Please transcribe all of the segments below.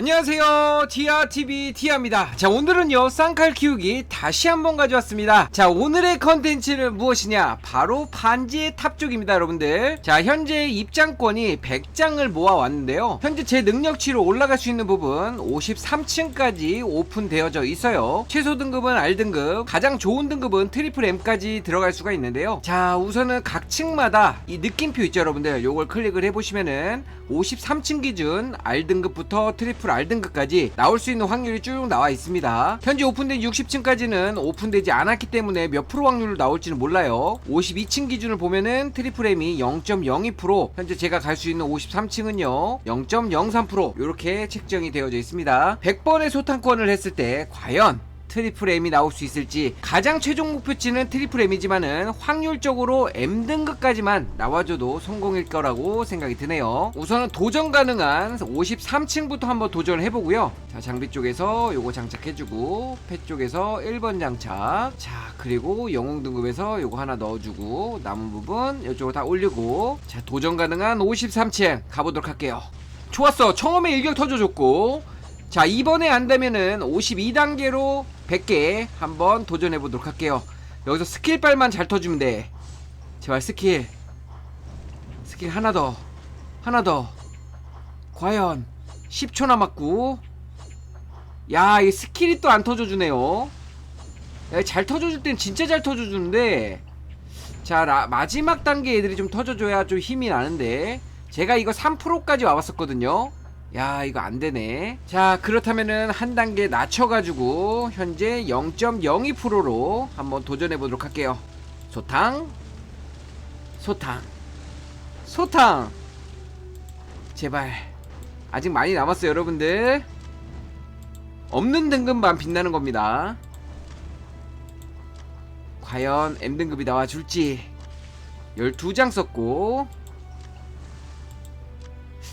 안녕하세요. 티아TV 티아입니다. 자 오늘은요 쌍칼 키우기 다시 한번 가져왔습니다. 자 오늘의 컨텐츠는 무엇이냐? 바로 반지의 탑 쪽입니다 여러분들. 자 현재 입장권이 100장을 모아왔는데요. 현재 제 능력치로 올라갈 수 있는 부분 53층까지 오픈되어져 있어요. 최소 등급은 R등급 가장 좋은 등급은 트리플 M까지 들어갈 수가 있는데요. 자 우선은 각 층마다 이 느낌표 있죠 여러분들? 요걸 클릭을 해보시면은 53층 기준 R등급부터 트리플 R등급까지 나올 수 있는 확률이 쭉 나와 있습니다. 현재 오픈된 60층까지는 오픈되지 않았기 때문에 몇 프로 확률로 나올지는 몰라요. 52층 기준을 보면은 트리플 M이 0.02% 현재 제가 갈 수 있는 53층은요 0.03% 이렇게 책정이 되어져 있습니다. 100번의 소탕권을 했을 때 과연 트리플 M이 나올 수 있을지 가장 최종 목표치는 트리플 M이지만은 확률적으로 M 등급까지만 나와줘도 성공일 거라고 생각이 드네요. 우선은 도전 가능한 53층부터 한번 도전을 해보고요. 자 장비 쪽에서 요거 장착해주고 펫 쪽에서 1번 장착. 자 그리고 영웅 등급에서 요거 하나 넣어주고 남은 부분 이쪽으로 다 올리고 자 도전 가능한 53층 가보도록 할게요. 좋았어. 처음에 일격 터져줬고 자 이번에 안되면은 52단계로 100개 한번 도전해 보도록 할게요. 여기서 스킬빨만 잘 터주면 돼. 제발 스킬. 스킬 하나 더. 하나 더. 과연 10초 남았고. 야 이 스킬이 또 안 터져주네요. 야, 잘 터져줄 땐 진짜 잘 터져주는데. 자 라, 마지막 단계 애들이 좀 터져줘야 좀 힘이 나는데. 제가 이거 3%까지 와봤었거든요 야 이거 안되네. 자 그렇다면은 한 단계 낮춰가지고 현재 0.02%로 한번 도전해보도록 할게요. 소탕 소탕 소탕. 제발. 아직 많이 남았어요 여러분들. 없는 등급만 빛나는 겁니다. 과연 M등급이 나와줄지. 12장 썼고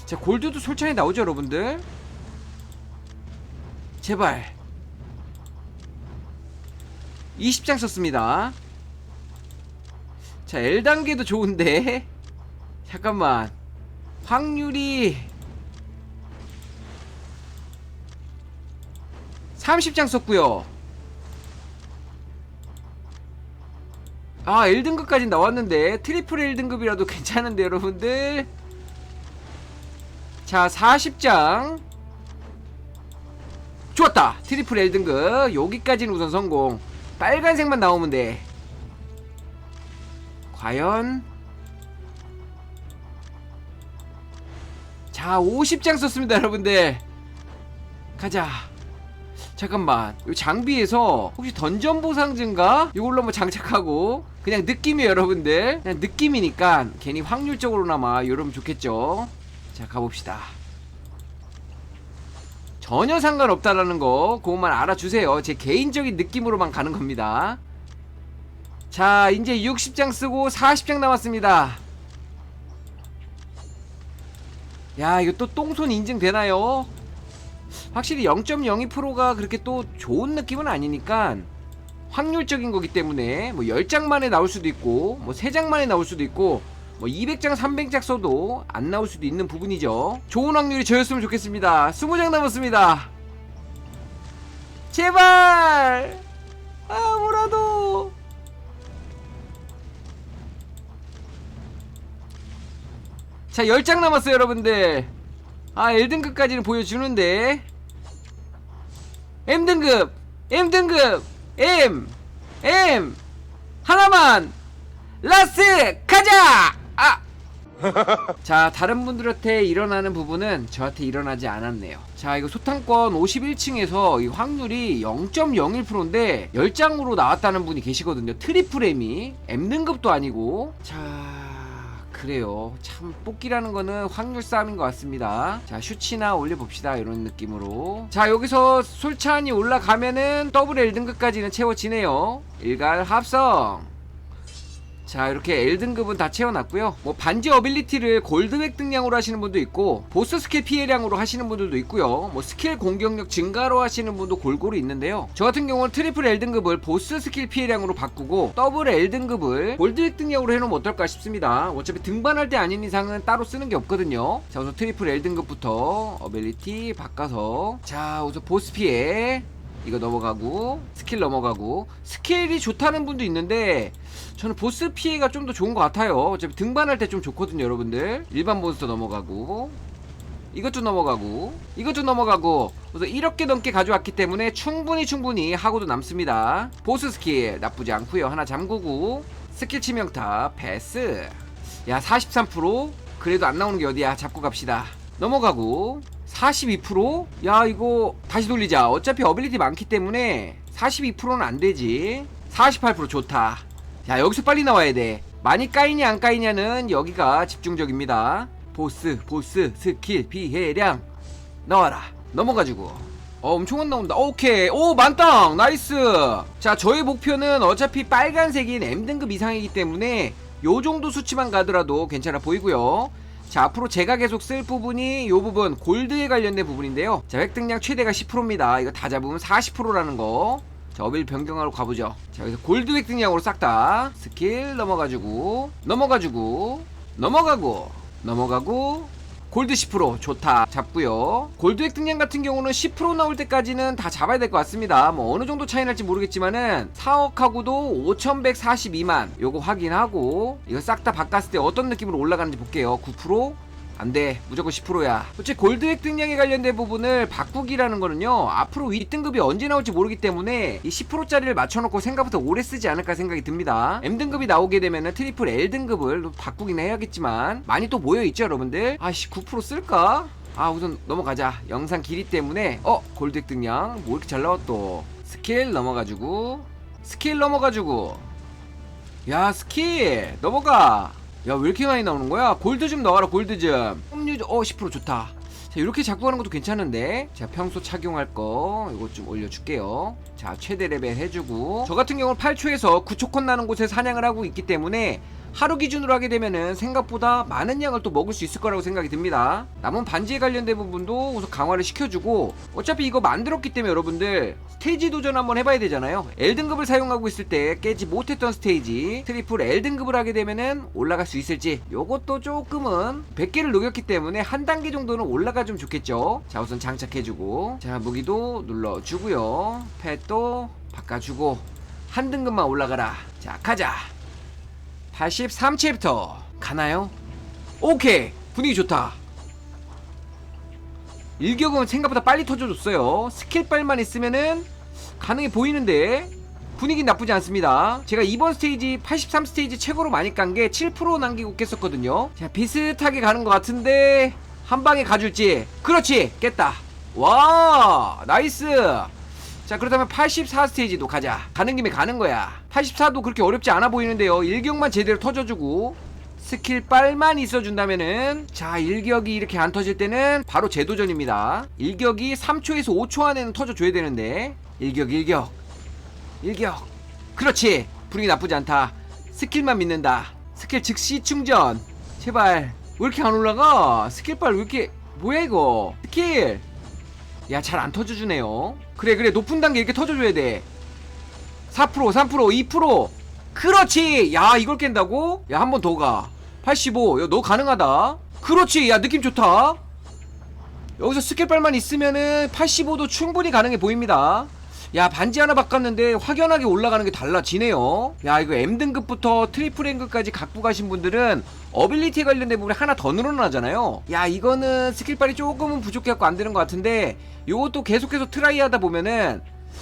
자 골드도 솔찬히 나오죠 여러분들? 제발. 20장 썼습니다. 자 L단계도 좋은데. 잠깐만. 확률이 30장 썼고요. 아 1등급까지 나왔는데 트리플 1등급이라도 괜찮은데 여러분들 자 40장. 좋았다. 트리플 L등급. 여기까지는 우선 성공. 빨간색만 나오면 돼. 과연? 자 50장 썼습니다 여러분들. 가자. 잠깐만. 이 장비에서 혹시 던전 보상 증가? 이걸로 한번 장착하고. 그냥 느낌이에요 여러분들. 그냥 느낌이니까 괜히 확률적으로나마 이러면 좋겠죠 자 가봅시다. 전혀 상관없다라는 거 그것만 알아주세요. 제 개인적인 느낌으로만 가는 겁니다. 자 이제 60장 쓰고 40장 남았습니다. 야 이거 또 똥손 인증 되나요? 확실히 0.02%가 그렇게 또 좋은 느낌은 아니니까 확률적인 거기 때문에 뭐 10장 만에 나올 수도 있고 뭐 3장 만에 나올 수도 있고 뭐 200장 300장 써도 안 나올 수도 있는 부분이죠. 좋은 확률이 저였으면 좋겠습니다. 20장 남았습니다. 제발! 아 뭐라도! 자 10장 남았어요 여러분들. 아 1등급까지는 보여주는데. M등급 M등급 M M. 하나만. 라스 가자 아! 자 다른 분들한테 일어나는 부분은 저한테 일어나지 않았네요. 자 이거 소탕권 51층에서 이 확률이 0.01%인데 10장으로 나왔다는 분이 계시거든요. 트리플 M이. M등급도 아니고. 자 그래요. 참 뽑기라는 거는 확률 싸움인 것 같습니다. 자 슈치나 올려봅시다. 이런 느낌으로. 자 여기서 솔찬이 올라가면은 더블 L등급까지는 채워지네요. 일갈 합성 자 이렇게 L 등급은 다 채워놨고요. 뭐 반지 어빌리티를 골드백 등량으로 하시는 분도 있고 보스 스킬 피해량으로 하시는 분들도 있고요. 뭐 스킬 공격력 증가로 하시는 분도 골고루 있는데요. 저 같은 경우는 트리플 L 등급을 보스 스킬 피해량으로 바꾸고 더블 L 등급을 골드백 등량으로 해놓으면 어떨까 싶습니다. 어차피 등반할 때 아닌 이상은 따로 쓰는 게 없거든요. 자 우선 트리플 L 등급부터 어빌리티 바꿔서 자 우선 보스 피해 이거 넘어가고 스킬 넘어가고. 스킬이 좋다는 분도 있는데 저는 보스 피해가 좀 더 좋은 것 같아요. 어차피 등반할 때 좀 좋거든요 여러분들. 일반 몬스터 넘어가고. 이것도 넘어가고. 이것도 넘어가고. 그래서 이렇게 넘게 가져왔기 때문에 충분히 충분히 하고도 남습니다. 보스 스킬 나쁘지 않고요. 하나 잠그고 스킬 치명타 패스. 야 43% 그래도 안 나오는 게 어디야? 잡고 갑시다. 넘어가고 42%? 야 이거 다시 돌리자. 어차피 어빌리티 많기 때문에 42%는 안 되지. 48% 좋다. 야 여기서 빨리 나와야 돼. 많이 까이냐 안 까이냐는 여기가 집중적입니다. 보스 보스 스킬 피해량. 나와라. 넘어가지고. 어 엄청 안 나온다. 오케이. 오 만땅! 나이스! 자 저의 목표는 어차피 빨간색인 M등급 이상이기 때문에 요 정도 수치만 가더라도 괜찮아 보이고요 자 앞으로 제가 계속 쓸 부분이 요 부분 골드에 관련된 부분인데요. 자 획득량 최대가 10%입니다. 이거 다 잡으면 40%라는 거. 자, 어빌 변경하러 가보죠. 자, 여기서 골드 획득량으로 싹 다 스킬 넘어가지고, 넘어가지고, 넘어가고, 넘어가고, 골드 10% 좋다. 잡고요. 골드 획득량 같은 경우는 10% 나올 때까지는 다 잡아야 될 것 같습니다. 뭐 어느 정도 차이 날지 모르겠지만은 4억하고도 5,142만 요거 확인하고 이거 싹 다 바꿨을 때 어떤 느낌으로 올라가는지 볼게요. 9%? 안돼. 무조건 10%야. 어째 골드 획득량에 관련된 부분을 바꾸기라는 거는요 앞으로 윗등급이 언제 나올지 모르기 때문에 이 10%짜리를 맞춰놓고 생각보다 오래 쓰지 않을까 생각이 듭니다. M등급이 나오게 되면은 트리플 L등급을 또 바꾸긴 해야겠지만 많이 또 모여있죠 여러분들? 아씨 9% 쓸까? 아 우선 넘어가자. 영상 길이 때문에. 어 골드 획득량 뭐 이렇게 잘 또. 스킬 넘어가지고. 스킬 넘어가지고. 야 스킬 넘어가 야 왜 이렇게 많이 나오는 거야? 골드 좀 넣어라 골드 좀. 확률 어10% 좋다. 자 이렇게 자꾸 하는 것도 괜찮은데. 자 평소 착용할 거 이거 좀 올려줄게요. 자 최대 레벨 해주고. 저 같은 경우는 8초에서 9초 컷 나는 곳에 사냥을 하고 있기 때문에 하루 기준으로 하게 되면은 생각보다 많은 양을 또 먹을 수 있을 거라고 생각이 듭니다. 남은 반지에 관련된 부분도 우선 강화를 시켜주고 어차피 이거 만들었기 때문에 여러분들 스테이지 도전 한번 해봐야 되잖아요. L등급을 사용하고 있을 때 깨지 못했던 스테이지 트리플 L등급을 하게 되면은 올라갈 수 있을지 요것도 조금은 100개를 녹였기 때문에 한 단계 정도는 올라가주면 좋겠죠. 자 우선 장착해주고 자 무기도 눌러주고요. 펫도 바꿔주고 한 등급만 올라가라. 자 가자. 83챕터. 가나요? 오케이. 분위기 좋다. 일격은 생각보다 빨리 터져줬어요. 스킬빨만 있으면은 가능해 보이는데 분위기 나쁘지 않습니다. 제가 이번 스테이지 83 스테이지 최고로 많이 깐 게 7% 남기고 깼었거든요. 자 비슷하게 가는 것 같은데 한 방에 가줄지. 그렇지. 깼다. 와 나이스 자 그렇다면 84 스테이지도 가자. 가는 김에 가는 거야. 84도 그렇게 어렵지 않아 보이는데요. 일격만 제대로 터져주고 스킬 빨만 있어준다면은 자 일격이 이렇게 안 터질 때는 바로 재도전입니다. 일격이 3초에서 5초 안에는 터져줘야 되는데 일격 일격 일격. 그렇지. 분위기 나쁘지 않다. 스킬만 믿는다. 스킬 즉시 충전. 제발 왜 이렇게 안 올라가? 스킬빨 왜 이렇게 뭐야 이거? 스킬 야 잘 안 터져주네요. 그래 그래. 높은 단계 이렇게 터져줘야 돼. 4% 3% 2% 그렇지! 야 이걸 깬다고? 야 한 번 더가85 야너 가능하다. 그렇지! 야 느낌 좋다. 여기서 스킬빨만 있으면은 85도 충분히 가능해 보입니다. 야 반지 하나 바꿨는데 확연하게 올라가는 게 달라지네요. 야 이거 M등급부터 트리플 랭크까지 갖고 가신 분들은 어빌리티 관련된 부분이 하나 더 늘어나잖아요. 야 이거는 스킬빨이 조금은 부족해갖고 안 되는 것 같은데 요것도 계속해서 트라이 하다 보면은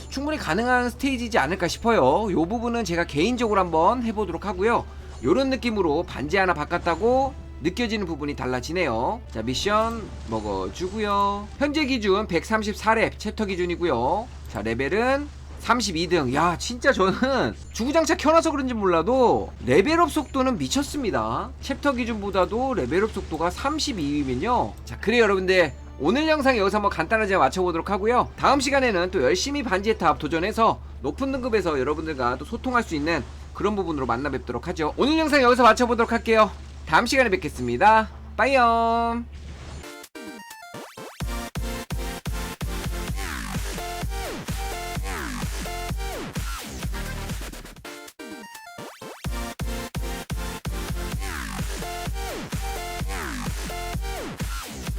충분히 가능한 스테이지지 않을까 싶어요. 요 부분은 제가 개인적으로 한번 해보도록 하고요. 요런 느낌으로 반지 하나 바꿨다고 느껴지는 부분이 달라지네요. 자 미션 먹어주고요. 현재 기준 134렙 챕터 기준이고요. 자 레벨은 32등. 야 진짜 저는 주구장창 켜놔서 그런지 몰라도 레벨업 속도는 미쳤습니다. 챕터 기준보다도 레벨업 속도가 32이면요. 자 그래요 여러분들. 오늘 영상 여기서 한번 간단하게 맞춰보도록 하고요. 다음 시간에는 또 열심히 반지의 탑 도전해서 높은 등급에서 여러분들과 또 소통할 수 있는 그런 부분으로 만나 뵙도록 하죠. 오늘 영상 여기서 마쳐보도록 할게요. 다음 시간에 뵙겠습니다. 빠이염